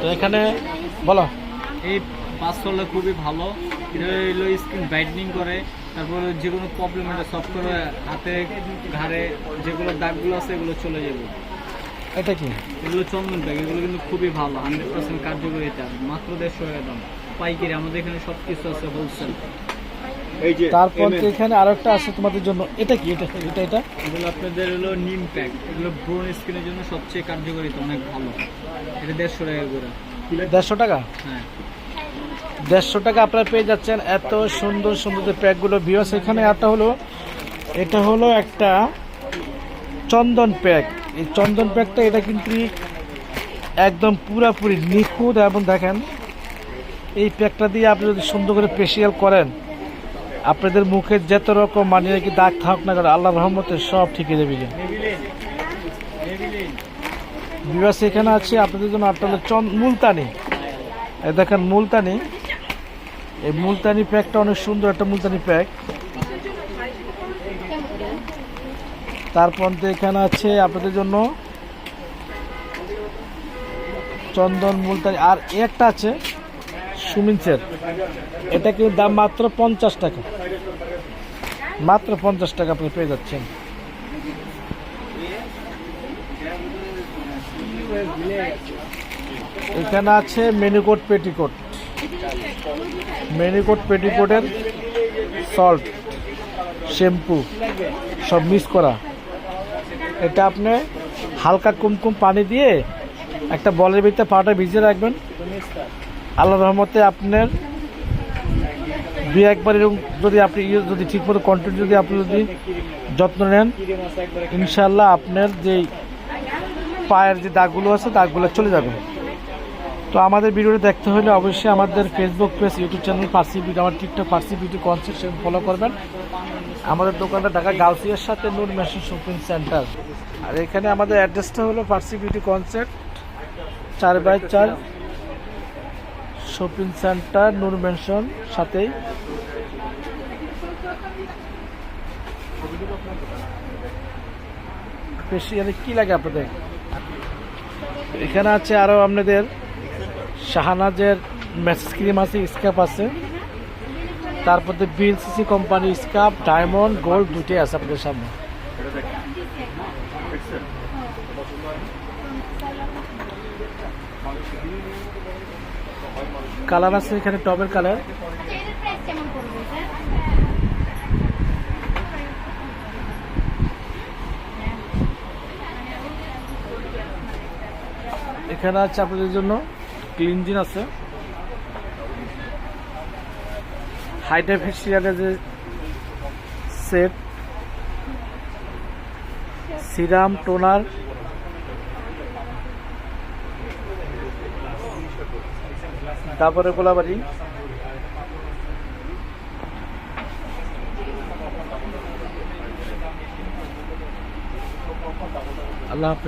তো এখানে বলো। এই পাঁচ হলে খুবই ভালো। এটা হলো স্কিন ব্রাইটনিং করে। তারপরে যে কোনো প্রবলেম এটা সলভ করে হাতে ঘাড়ে যেগুলো দাগগুলো আছে এগুলো চলে যাবে। এটা কি? এগুলো চন্দন ব্যাগ এগুলো কিন্তু খুবই ভালো হান্ড্রেড পার্সেন্ট কার্যকরী এটা। মাত্র দেড়শো টাকা দাম। পাইকারি আমাদের এখানে সব কিছু আছে হোলসেল তারপর এখানে আরও একটা আছে তোমাদের জন্য। এটা কি? এটা এটা এটা? এগুলো আপনাদের হলো নিম প্যাক এগুলো ব্রোন স্কিনের জন্য সবচেয়ে কার্যকরী তো অনেক ভালো। এটা দেড়শো টাকা করে। দেড়শো টাকা? হ্যাঁ। দেড়শো টাকা আপনারা পেয়ে যাচ্ছেন এত সুন্দর সুন্দর যে প্যাকগুলো বিয়স এখানে একটা হলো এটা হলো একটা চন্দন প্যাক এই চন্দন প্যাকটা এটা কিন্তু একদম পুরাপুরি নিখুঁত। এবং দেখেন এই প্যাকটা দিয়ে আপনি যদি সুন্দর করে ফেসিয়াল করেন আপনাদের মুখে যত রকম মানে নাকি দাগ থাক না কেন আল্লাহ রহমতে সব ঠিক যাবে বিবাস এখানে আছে, আপনাদের জন্য আপনাদের চন মুলতানি। দেখেন মুলতানি। এই মুলতানি প্যাকটা অনেক সুন্দর একটা মুলতানি প্যাক। তারপর এখানে আছে আপনাদের জন্য চন্দন মুলতানি। আর একটা আছে সুমিনসের এটা কিন্তু দাম মাত্র পঞ্চাশ টাকা। মাত্র পঞ্চাশ টাকা আপনি পেয়ে যাচ্ছেন। এখানে আছে মেনুকোট পেটিকোট। মেনুকোট পেটিকোটের সল্ট, শ্যাম্পু, সব মিক্স করা। এটা আপনি হালকা কুমকুম পানি দিয়ে একটা বলের ভিতরে পাটা ভিজিয়ে রাখবেন। আল্লাহ রহমতে আপনার দুই একবার এরকম যদি আপনি ইয়ে যদি ঠিকমতো কন্টিনিউ যদি আপনি যদি যত্ন নেন ইনশাল্লাহ আপনার যেই পায়ের যে দাগগুলো আছে, দাগগুলো চলে যাবে। তো আমাদের ভিডিওটা দেখতে হলে অবশ্যই আমাদের Facebook page YouTube channel Farsi beauty আমার TikTok Farsi beauty concept follow করবেন। আমাদের দোকানটা ঢাকা গাউসিয়ার সাথে নূর মেশিন শপিং সেন্টার। আর এখানে আমাদের অ্যাড্রেসটা হলো ফার্সি বিউটি কনসেপ্ট চার বাই চার শপিং সেন্টার, নূর মেনশন সাথেই। স্পেশালি কি লাগে আপনাদের? এখানে আছে আরও আপনাদের শাহানাজের মেসেজ ক্রিম আছে স্কাপ আছে। তারপরে বিএলসিসি কোম্পানি স্কাপ ডায়মন্ড, গোল্ড দুটোই আছে আপনাদের সামনে। কালার আছে এখানে টবের কালার। এখানে আছে আপনাদের জন্য ক্লিনজিন আছে। হাইড্রা ফেসিয়ালের যে সেট সিরাম টোনার তারপরে গোলাবাড়ি আল্লাহ